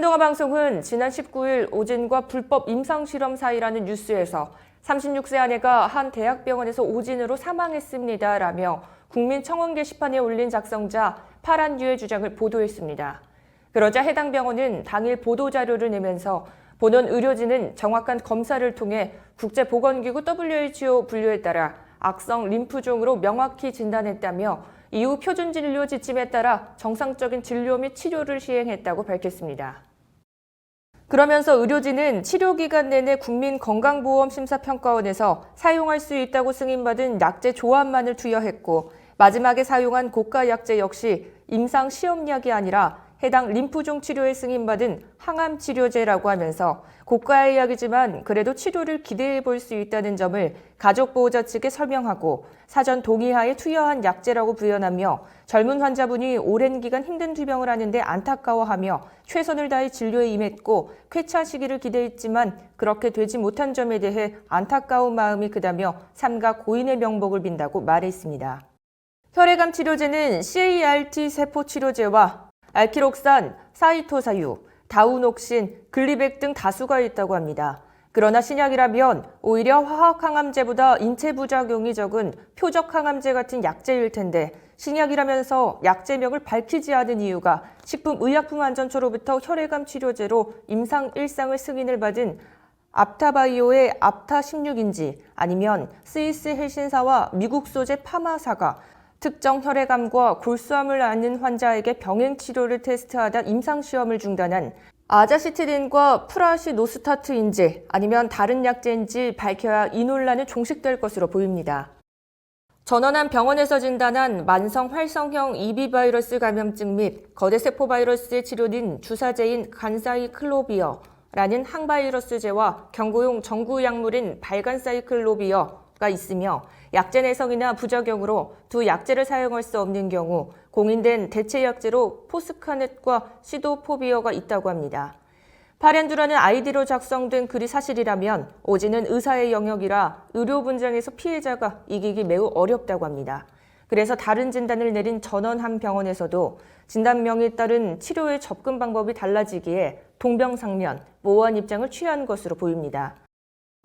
신동아 방송은 지난 19일 오진과 불법 임상실험 사이라는 뉴스에서 36세 아내가 한 대학병원에서 오진으로 사망했습니다라며 국민 청원 게시판에 올린 작성자 파란유의 주장을 보도했습니다. 그러자 해당 병원은 당일 보도 자료를 내면서 본원 의료진은 정확한 검사를 통해 국제보건기구 WHO 분류에 따라 악성 림프종으로 명확히 진단했다며 이후 표준 진료 지침에 따라 정상적인 진료 및 치료를 시행했다고 밝혔습니다. 그러면서 의료진은 치료기간 내내 국민건강보험심사평가원에서 사용할 수 있다고 승인받은 약제 조합만을 투여했고 마지막에 사용한 고가 약제 역시 임상 시험약이 아니라 해당 림프종 치료에 승인받은 항암 치료제라고 하면서 고가의 약이지만 그래도 치료를 기대해 볼 수 있다는 점을 가족 보호자 측에 설명하고 사전 동의하에 투여한 약제라고 부연하며 젊은 환자분이 오랜 기간 힘든 투병을 하는데 안타까워하며 최선을 다해 진료에 임했고 쾌차 시기를 기대했지만 그렇게 되지 못한 점에 대해 안타까운 마음이 크다며 삼가 고인의 명복을 빈다고 말했습니다. 혈액암 치료제는 CART 세포 치료제와 알키록산, 사이토사유, 다우녹신, 글리백 등 다수가 있다고 합니다. 그러나 신약이라면 오히려 화학 항암제보다 인체 부작용이 적은 표적 항암제 같은 약제일 텐데 신약이라면서 약제명을 밝히지 않은 이유가 식품의약품안전처로부터 혈액암 치료제로 임상 일상을 승인을 받은 앞타바이오의 앞타 16인지 아니면 스위스 헬신사와 미국 소재 파마사가 특정 혈액암과 골수암을 앓는 환자에게 병행 치료를 테스트하다 임상 시험을 중단한 아자시티딘과 프라시노스타트인지 아니면 다른 약제인지 밝혀야 이 논란은 종식될 것으로 보입니다. 전원한 병원에서 진단한 만성 활성형 EB 바이러스 감염증 및 거대세포 바이러스의 치료인 주사제인 간사이클로비어라는 항바이러스제와 경구용 전구 약물인 발간사이클로비어 가 있으며 약제 내성이나 부작용으로 두 약제를 사용할 수 없는 경우 공인된 대체 약제로 포스카넷과 시도포비어가 있다고 합니다. 파렌두라는 아이디로 작성된 글이 사실이라면 오지는 의사의 영역이라 의료 분쟁에서 피해자가 이기기 매우 어렵다고 합니다. 그래서 다른 진단을 내린 전원 한 병원에서도 진단명에 따른 치료의 접근 방법이 달라지기에 동병상련, 모호한 입장을 취한 것으로 보입니다.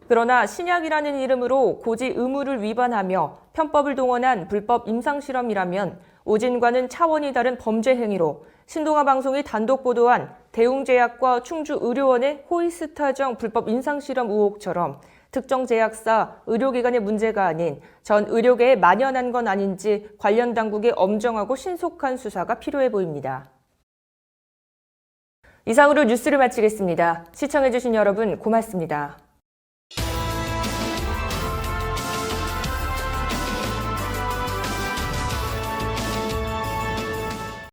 그러나 신약이라는 이름으로 고지 의무를 위반하며 편법을 동원한 불법 임상실험이라면 오진과는 차원이 다른 범죄 행위로 신동아 방송이 단독 보도한 대웅제약과 충주의료원의 호이스타정 불법 임상실험 의혹처럼 특정 제약사, 의료기관의 문제가 아닌 전 의료계에 만연한 건 아닌지 관련 당국의 엄정하고 신속한 수사가 필요해 보입니다. 이상으로 뉴스를 마치겠습니다. 시청해주신 여러분 고맙습니다.